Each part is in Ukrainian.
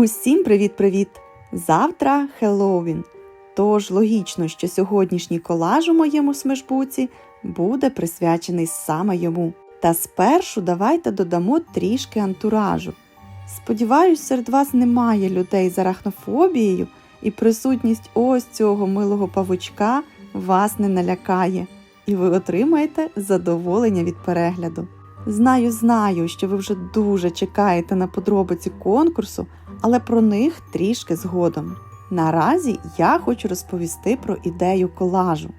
Усім привіт-привіт! Завтра Хеллоуін. Тож логічно, що сьогоднішній колаж у моєму смешбуці буде присвячений саме йому. Та спершу давайте додамо трішки антуражу. Сподіваюсь, серед вас немає людей з арахнофобією, і присутність ось цього милого павучка вас не налякає, і ви отримаєте задоволення від перегляду. Знаю, знаю, що ви вже дуже чекаєте на подробиці конкурсу, але про них трішки згодом. Наразі я хочу розповісти про ідею колажу.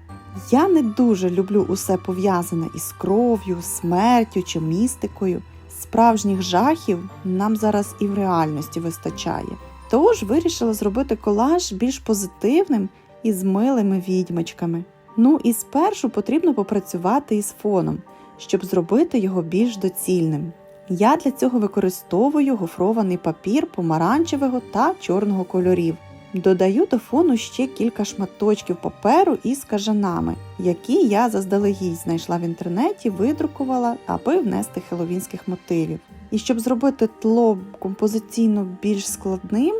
Я не дуже люблю усе пов'язане із кров'ю, смертю чи містикою. Справжніх жахів нам зараз і в реальності вистачає. Тож вирішила зробити колаж більш позитивним і з милими відьмочками. Ну і спершу потрібно попрацювати із фоном, щоб зробити його більш доцільним. Я для цього використовую гофрований папір помаранчевого та чорного кольорів. Додаю до фону ще кілька шматочків паперу із кажанами, які я заздалегідь знайшла в інтернеті, видрукувала, аби внести хеловінських мотивів. І щоб зробити тло композиційно більш складним,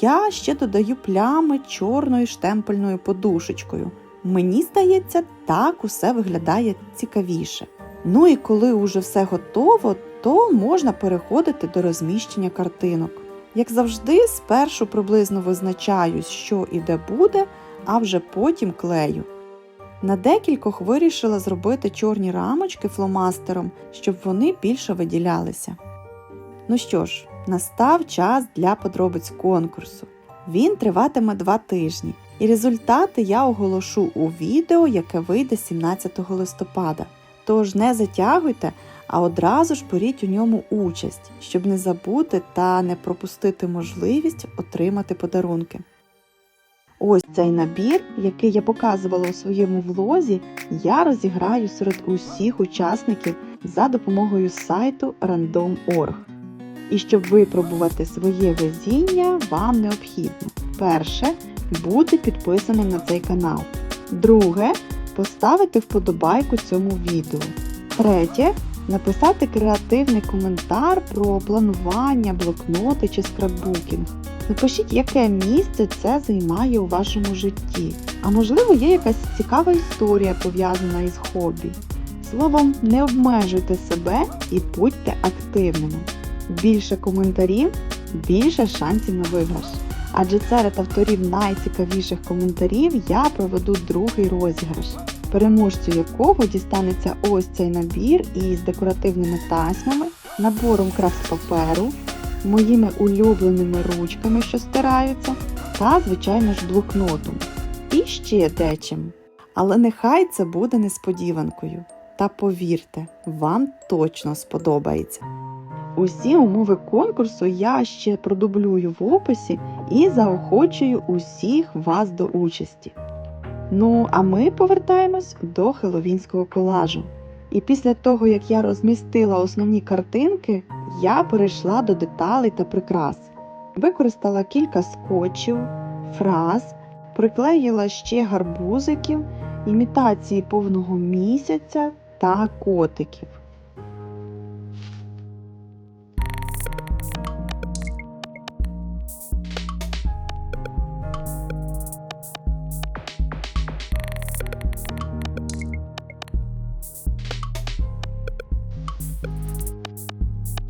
я ще додаю плями чорною штемпельною подушечкою. Мені здається, так усе виглядає цікавіше. Ну і коли уже все готово, то можна переходити до розміщення картинок. Як завжди, спершу приблизно визначаю, що і де буде, а вже потім клею. На декількох вирішила зробити чорні рамочки фломастером, щоб вони більше виділялися. Ну що ж, настав час для подробиць конкурсу. Він триватиме два тижні, і результати я оголошу у відео, яке вийде 17 листопада. Тож не затягуйте, а одразу ж беріть у ньому участь, щоб не забути та не пропустити можливість отримати подарунки. Ось цей набір, який я показувала у своєму влозі, я розіграю серед усіх учасників за допомогою сайту random.org. І щоб випробувати своє везіння, вам необхідно перше бути підписаним на цей канал. Друге поставити вподобайку цьому відео. Третє написати креативний коментар про планування, блокноти чи скраббукінг. Напишіть, яке місце це займає у вашому житті. А можливо, є якась цікава історія пов'язана із хобі. Словом, не обмежуйте себе і будьте активними. Більше коментарів, більше шансів на виграш. Адже серед авторів найцікавіших коментарів я проведу другий розіграш, переможцю якого дістанеться ось цей набір із декоративними тасьмами, набором крафт паперу, моїми улюбленими ручками, що стираються, та, звичайно ж, блокнотом. І ще дечим. Але нехай це буде несподіванкою. Та повірте, вам точно сподобається. Усі умови конкурсу я ще продублюю в описі і заохочую усіх вас до участі. Ну, а ми повертаємось до хеловінського колажу. І після того, як я розмістила основні картинки, я перейшла до деталей та прикрас. Використала кілька скотчів, фраз, приклеїла ще гарбузиків, імітації повного місяця та котиків.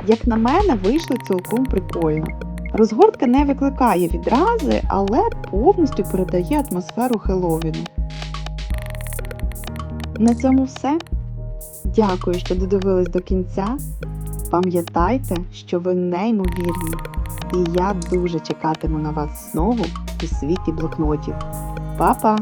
Як на мене, вийшло цілком прикольно. Розгортка не викликає відрази, але повністю передає атмосферу Хеллоуіну. На цьому все. Дякую, що додивились до кінця. Пам'ятайте, що ви неймовірні, і я дуже чекатиму на вас знову у світі блокнотів. Па-па!